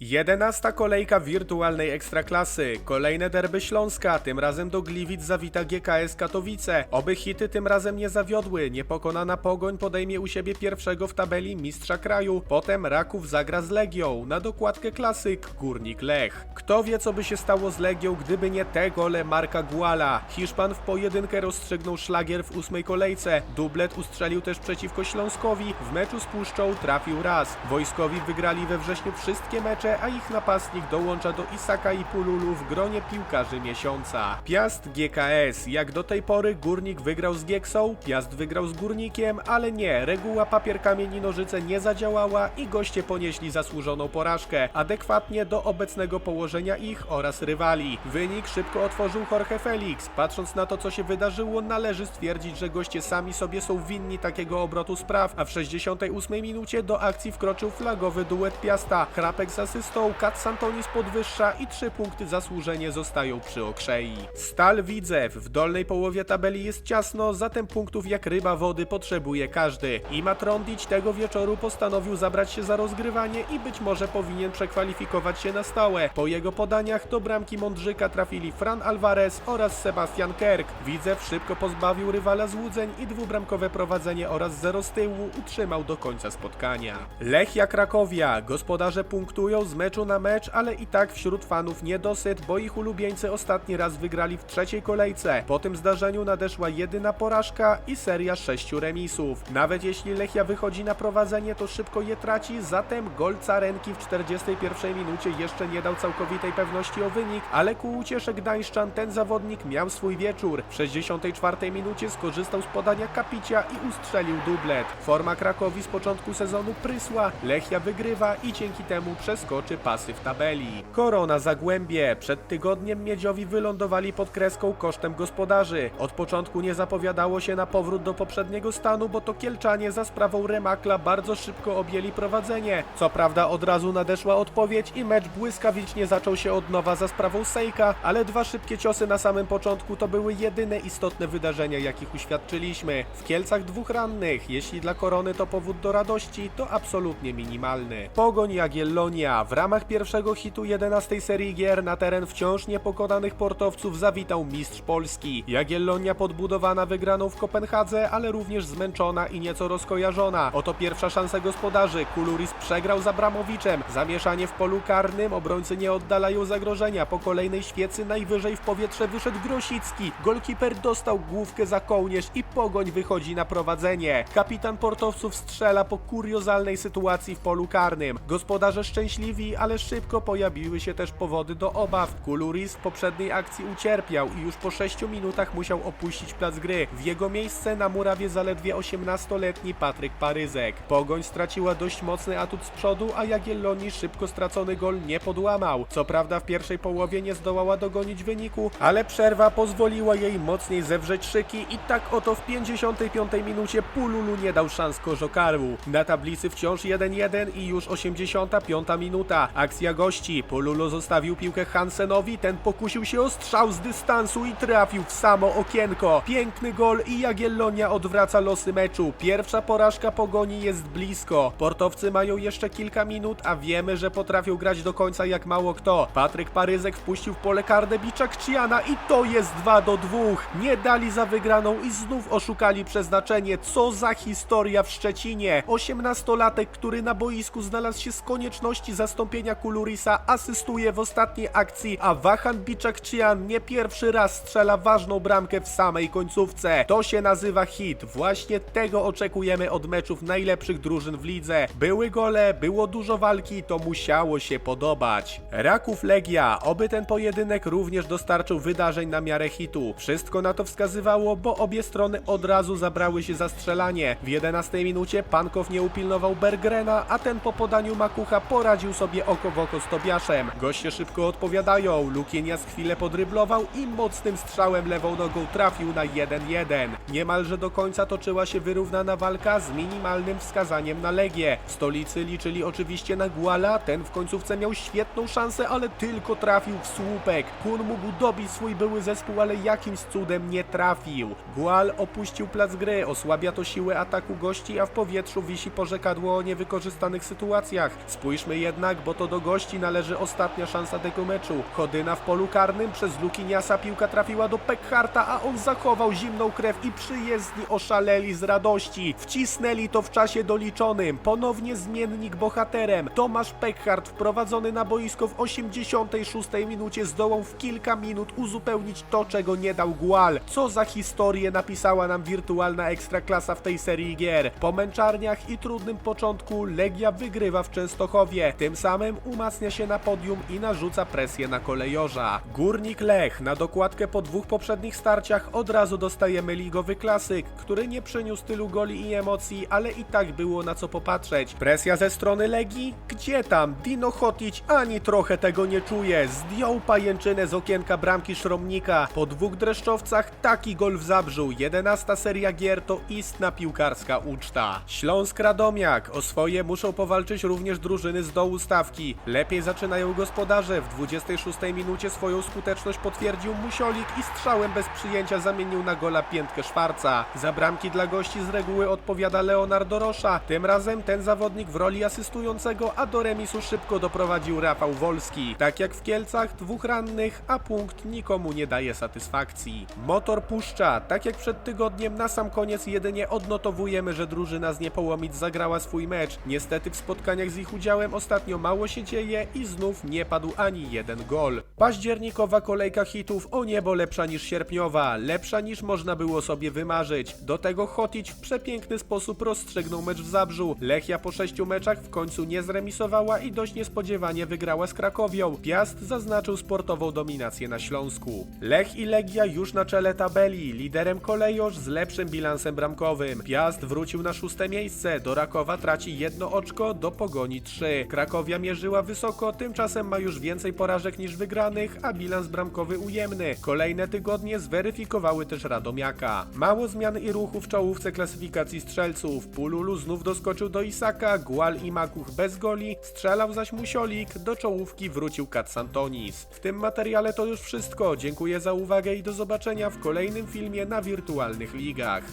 Jedenasta kolejka wirtualnej ekstraklasy. Kolejne derby Śląska, tym razem do Gliwic zawita GKS Katowice. Oby hity tym razem nie zawiodły. Niepokonana Pogoń podejmie u siebie pierwszego w tabeli mistrza kraju. Potem Raków zagra z Legią. Na dokładkę klasyk Górnik Lech. Kto wie co by się stało z Legią, gdyby nie te gole Marka Guala. Hiszpan w pojedynkę rozstrzygnął szlagier w ósmej kolejce. Dublet ustrzelił też przeciwko Śląskowi. W meczu z Puszczą trafił raz. Wojskowi wygrali we wrześniu wszystkie mecze, a ich napastnik dołącza do Isaka i Pululu w gronie piłkarzy miesiąca. Piast GKS. Jak do tej pory Górnik wygrał z Gieksą, Piast wygrał z Górnikiem, ale nie, reguła papier kamień nożyce nie zadziałała i goście ponieśli zasłużoną porażkę, adekwatnie do obecnego położenia ich oraz rywali. Wynik szybko otworzył Jorge Felix. Patrząc na to, co się wydarzyło, należy stwierdzić, że goście sami sobie są winni takiego obrotu spraw, a w 68 minucie do akcji wkroczył flagowy duet Piasta. Chrapek z asystą, Kat Santonis podwyższa i trzy punkty zasłużenie zostają przy okrzei. Stal Widzew. W dolnej połowie tabeli jest ciasno, zatem punktów jak ryba wody potrzebuje każdy. I Matrondić tego wieczoru postanowił zabrać się za rozgrywanie i być może powinien przekwalifikować się na stałe. Po jego podaniach do bramki Mądrzyka trafili Fran Alvarez oraz Sebastian Kerk. Widzew szybko pozbawił rywala złudzeń i dwubramkowe prowadzenie oraz zero z tyłu utrzymał do końca spotkania. Lechia Krakowia. Gospodarze punktują z meczu na mecz, ale i tak wśród fanów niedosyt, bo ich ulubieńcy ostatni raz wygrali w trzeciej kolejce. Po tym zdarzeniu nadeszła jedyna porażka i seria sześciu remisów. Nawet jeśli Lechia wychodzi na prowadzenie, to szybko je traci, zatem gol Carenki w 41 minucie jeszcze nie dał całkowitej pewności o wynik, ale ku uciesze Gdańszczan ten zawodnik miał swój wieczór. W 64 minucie skorzystał z podania Kapicia i ustrzelił dublet. Forma Krakowi z początku sezonu prysła, Lechia wygrywa i dzięki temu przeskoczy pasy w tabeli. Korona Zagłębie. Przed tygodniem Miedziowi wylądowali pod kreską kosztem gospodarzy. Od początku nie zapowiadało się na powrót do poprzedniego stanu, bo to Kielczanie za sprawą Remakla bardzo szybko objęli prowadzenie. Co prawda od razu nadeszła odpowiedź i mecz błyskawicznie zaczął się od nowa za sprawą Sejka, ale dwa szybkie ciosy na samym początku to były jedyne istotne wydarzenia, jakich uświadczyliśmy. W Kielcach dwóch rannych. Jeśli dla Korony to powód do radości, to absolutnie minimalny. Pogoń Jagiellonia. W ramach pierwszego hitu 11 serii gier na teren wciąż niepokonanych portowców zawitał mistrz Polski. Jagiellonia podbudowana wygraną w Kopenhadze, ale również zmęczona i nieco rozkojarzona. Oto pierwsza szansa gospodarzy. Kuluris przegrał z Abramowiczem. Zamieszanie w polu karnym, obrońcy nie oddalają zagrożenia. Po kolejnej świecy najwyżej w powietrze wyszedł Grosicki. Golkiper dostał główkę za kołnierz i Pogoń wychodzi na prowadzenie. Kapitan portowców strzela po kuriozalnej sytuacji w polu karnym. Gospodarze szczęśliwi, ale szybko pojawiły się też powody do obaw. Kuluris w poprzedniej akcji ucierpiał i już po 6 minutach musiał opuścić plac gry. W jego miejsce na murawie zaledwie 18-letni Patryk Paryzek. Pogoń straciła dość mocny atut z przodu, a Jagiellonii szybko stracony gol nie podłamał. Co prawda w pierwszej połowie nie zdołała dogonić wyniku, ale przerwa pozwoliła jej mocniej zewrzeć szyki i tak oto w 55 minucie Pululu nie dał szans Korzokaru. Na tablicy wciąż 1-1 i już 85 minuta. Akcja gości. Pululu zostawił piłkę Hansenowi, ten pokusił się o strzał z dystansu i trafił w samo okienko. Piękny gol i Jagiellonia odwraca losy meczu. Pierwsza porażka Pogoni jest blisko. Portowcy mają jeszcze kilka minut, a wiemy, że potrafią grać do końca jak mało kto. Patryk Paryzek wpuścił w pole karne Biczak Chiana i to jest 2 do 2. Nie dali za wygraną i znów oszukali przeznaczenie. Co za historia w Szczecinie. 18-latek, który na boisku znalazł się z konieczności zastąpienia Kulurisa, asystuje w ostatniej akcji, a Wahan Biczak Chian nie pierwszy raz strzela ważną bramkę w samej końcówce. To się nazywa hit. Właśnie tego oczekujemy od meczów najlepszych drużyn w lidze. Były gole, było dużo walki, to musiało się podobać. Raków Legia, oby ten pojedynek również dostarczył wydarzeń na miarę hitu. Wszystko na to wskazywało, bo obie strony od razu zabrały się za strzelanie. W 11 minucie Pankow nie upilnował Bergrena, a ten po podaniu Makucha poradził sobie oko w oko z Tobiaszem. Goście szybko odpowiadają, Lukienias chwilę podryblował i mocnym strzałem lewą nogą trafił na 1-1. Niemalże do końca toczyła się wyrównana walka z minimalnym wskazaniem na Legię. Stolicy liczyli oczywiście na Guala, ten w końcówce miał świetną szansę, ale tylko trafił w słupek. Kun mógł dobić swój były zespół, ale jakimś cudem nie trafił. Gual opuścił plac gry, osłabia to siłę ataku gości, a w powietrzu wisi porzekadło o niewykorzystanych sytuacjach. Spójrzmy jednak jednak, bo to do gości należy ostatnia szansa tego meczu. Chodyna w polu karnym, przez Lukiniasa piłka trafiła do Pekharta, a on zachował zimną krew i przyjezdni oszaleli z radości. Wcisnęli to w czasie doliczonym. Ponownie zmiennik bohaterem. Tomasz Pekhart wprowadzony na boisko w 86 minucie zdołał w kilka minut uzupełnić to, czego nie dał Gual. Co za historię napisała nam wirtualna ekstraklasa w tej serii gier. Po męczarniach i trudnym początku Legia wygrywa w Częstochowie. Tym samym umacnia się na podium i narzuca presję na kolejorza. Górnik Lech na dokładkę po dwóch poprzednich starciach od razu dostajemy ligowy klasyk, który nie przyniósł tylu goli i emocji, ale i tak było na co popatrzeć. Presja ze strony Legii? Gdzie tam? Dino Hotić ani trochę tego nie czuje. Zdjął pajęczynę z okienka bramki Szromnika. Po dwóch dreszczowcach taki gol w Zabrzu. 11 seria gier to istna piłkarska uczta. Śląsk Radomiak. O swoje muszą powalczyć również drużyny z dołu stawki. Lepiej zaczynają gospodarze. W 26 minucie swoją skuteczność potwierdził Musiolik i strzałem bez przyjęcia zamienił na gola piętkę Szwarca. Za bramki dla gości z reguły odpowiada Leonardo Rosza. Tym razem ten zawodnik w roli asystującego, a do remisu szybko doprowadził Rafał Wolski. Tak jak w Kielcach, dwóch rannych, a punkt nikomu nie daje satysfakcji. Motor puszcza. Tak jak przed tygodniem, na sam koniec jedynie odnotowujemy, że drużyna z Niepołomic zagrała swój mecz. Niestety w spotkaniach z ich udziałem ostatnio mało się dzieje i znów nie padł ani jeden gol. Październikowa kolejka hitów o niebo lepsza niż sierpniowa, lepsza niż można było sobie wymarzyć. Do tego Hotić w przepiękny sposób rozstrzygnął mecz w Zabrzu. Lechia po sześciu meczach w końcu nie zremisowała i dość niespodziewanie wygrała z Krakowią. Piast zaznaczył sportową dominację na Śląsku. Lech i Legia już na czele tabeli, liderem kolejorz z lepszym bilansem bramkowym. Piast wrócił na szóste miejsce, do Rakowa traci jedno oczko, do Pogoni trzy. Krakowia mierzyła wysoko, tymczasem ma już więcej porażek niż wygranych, a bilans bramkowy ujemny. Kolejne tygodnie zweryfikowały też Radomiaka. Mało zmian i ruchu w czołówce klasyfikacji strzelców. Pululu znów doskoczył do Isaka, Gual i Makuch bez goli, strzelał zaś Musiolik, do czołówki wrócił Kat Santonis. W tym materiale to już wszystko. Dziękuję za uwagę i do zobaczenia w kolejnym filmie na wirtualnych ligach.